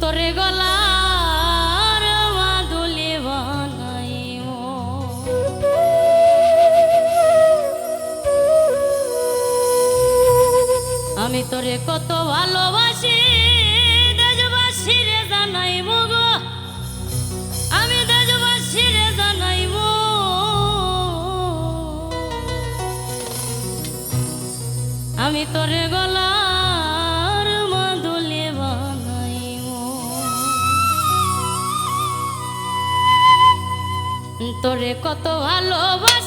তোরে গলার মাদুলি বানাইও আমি তোরে কত ভালোবাসি আমি জানাইব আমি তোরে গলার তোরে কত ভালোবাসি।